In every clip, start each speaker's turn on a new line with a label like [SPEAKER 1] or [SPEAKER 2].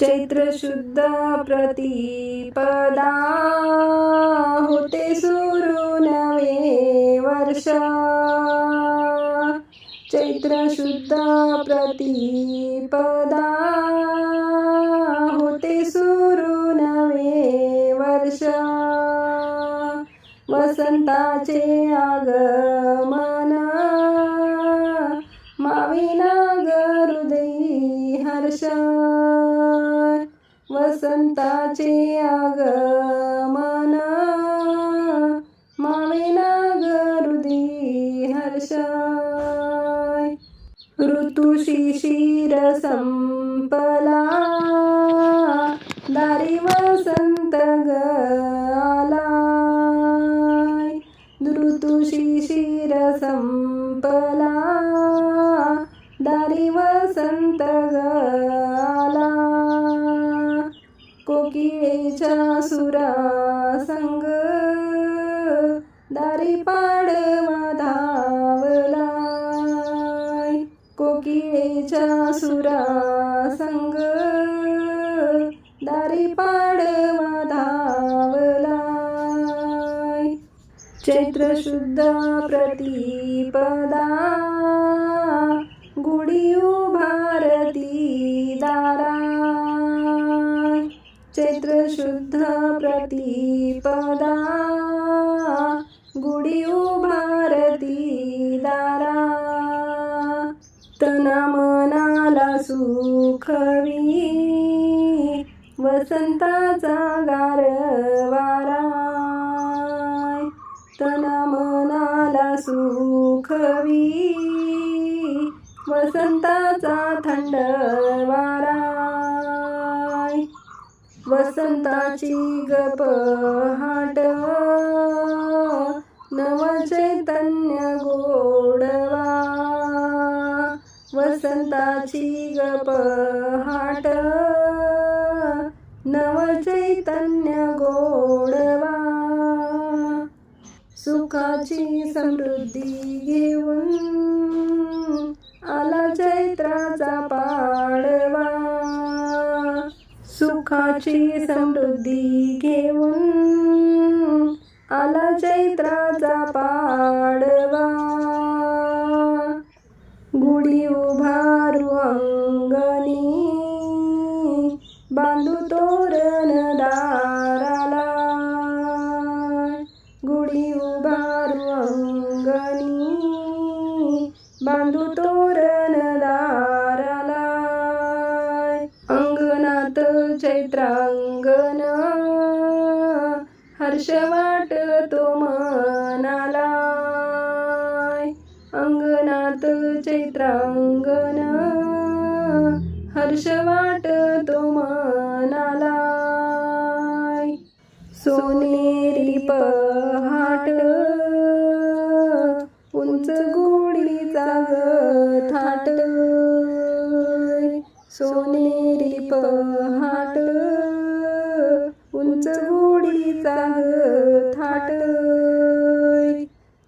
[SPEAKER 1] चैत्र शुद्ध प्रतिपदा होते सुरू नवे वर्ष। चैत्र शुद्ध प्रतिपदा होते सुरू नवे वर्ष। वसंताचे आगमन। माविना हृदयी हर्ष। वसंताचे आगमना. मावेना गरुदी हर्ष ऋतू शिशिर संपला. दारी वसंत ग आलाय. ऋतू शिशिर संपला. दारी वसंत ग दारी पाडवा धावलाय कोकिळेच्या सुरा संग दारी पाडवा धावलाय चैत्र शुद्ध प्रतिपदा तना मनाला सुखवी वसंताचा गारवारा तना मनाला सुखवी वसंताचा थंड वारा वसंताची गपहाट नव चैतन्य गोडवा संताची गपहाट नव चैतन्य गोडवा. सुखाची समृद्धी घेऊन आला चैत्राचा पाडवा. सुखाची समृद्धी घेऊन आला चैत्राचा पाडवा. गुढी उभारू अंगणी. बांधू तोरण दाराला. गुढी उभारू अंगणी. बांधू तोरण दाराला. अंगणात चैत्रांगण. हर्ष वाटतो मनाला. चैत्रांगण हर्ष वाटतो मनाला. सोनेरी पहाट. उंच गोडीचा थाट. सोनेरी पहाट. उंच गोडीचा थाट थाट.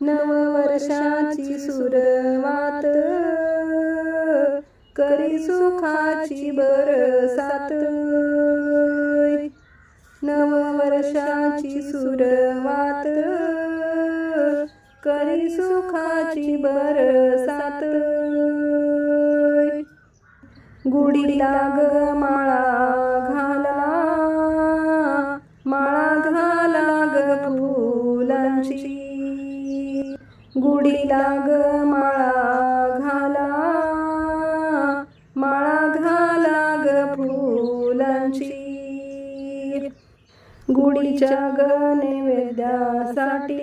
[SPEAKER 1] नववर्षाची सुरवात. करी सुखाची बरसात नववर्षाची सुरवात. करी सुखाची बरसात गुढीला ग माळा घाला. माळा घाला ग फुलांची. गुडी लाग गुढीच्या ग नैवेद्यासाठी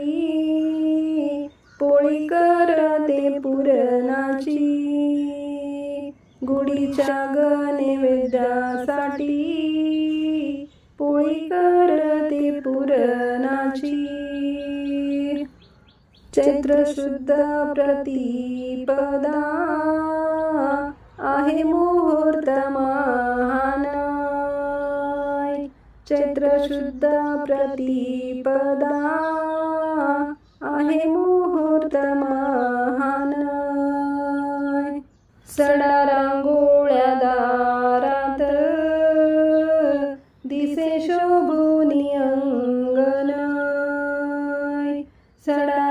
[SPEAKER 1] पोळी करते पुरणाची. गुढीच्या ग नैवेद्यासाठी पोळी करते पुरणाची. चैत्र शुद्ध प्रतिपदा आहे मुहूर्त चैत्रशुद्ध प्रतिपदा आहे मुहूर्त महान सडा रांगोळ्या दारात दिसे शोभूनी अंगण सडा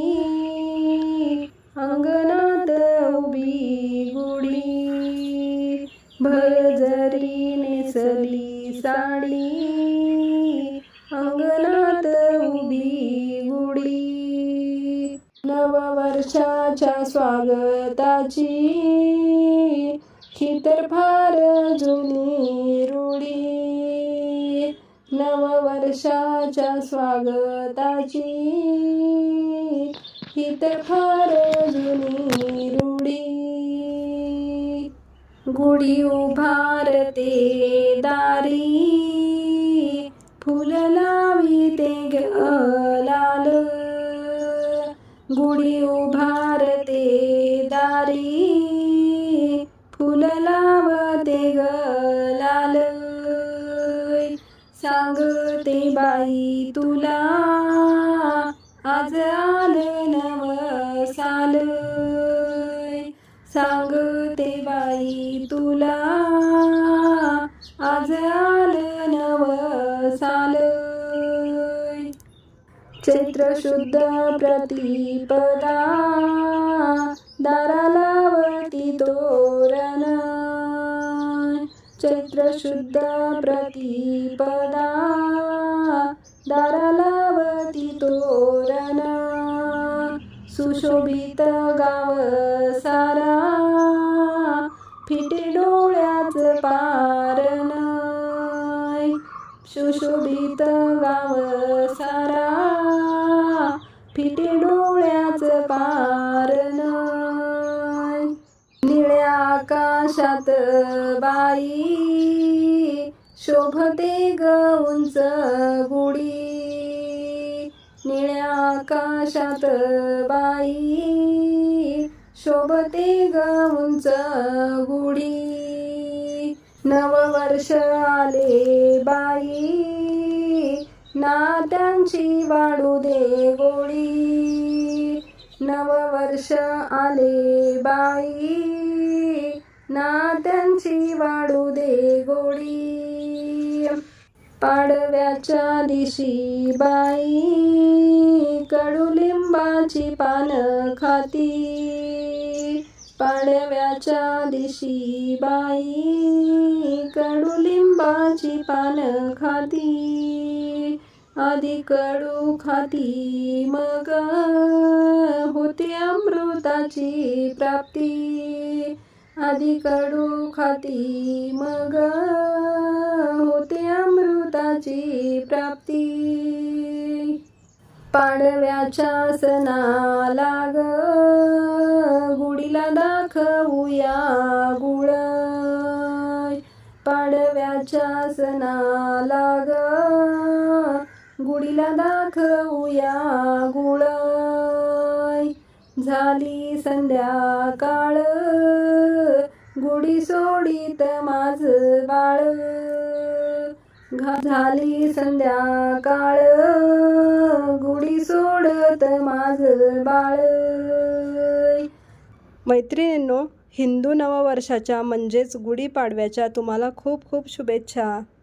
[SPEAKER 1] साडी अंगणात उभी गुडी भरजरी नेसली साडी. अंगणात उभी गुढी नववर्षाच्या स्वागताची. ही तर फार जुनी रूढी नववर्षाच्या स्वागताची. ही तर फार जुनी रूढी. गुढी उभारते दारी. फुल लावी ते लाल गुढी उभारते दारी. फुल लावते ग लाल बाई तुला आज आलं नव साल. सांगते बाई तुला आज आलं नव साल. चैत्र शुद्ध प्रतिपदा दारालावती तोरण. शुद्ध प्रतिपदा दारालावती तोरण सुशोभित गाव सारा फिटे डोळ्याच पारण. सुशोभित गाव सारा फिटे डोळ्याच पारण. निळ्या आकाशात बाई शोभते ग उंच गुढी. निळ्या आकाशात बाई. शोभते ग उंच गुढी. नववर्ष आले बाई. नात्यांची वाढू दे गोळी. नववर्ष आले बाई. नात्यांची वाढू दे गोळी. पाडव्याच्या दिशी बाई कडुलिंबाची पानं खाती. पाडव्याच्या दिशी बाई कडुलिंबाची पानं खाती. आधी कडू खाती मग होते अमृताची प्राप्ती. आधी कडू खाती मग होते अमृताची प्राप्ती. पाडव्याच्या सणाला लाग गुढीला दाखवूया गुळ. पाडव्याच्या सणाला लाग गुढीला दाखवूया गुळ. झाली संध्याकाळ गुढी सोडीत माझ बाळ. घा- झाली संध्याकाळ गुढी सोडत माझ बाळ. मैत्रिणींनो हिंदू नववर्षाच्या म्हणजेच गुढीपाडव्याच्या तुम्हाला खूप खूप शुभेच्छा.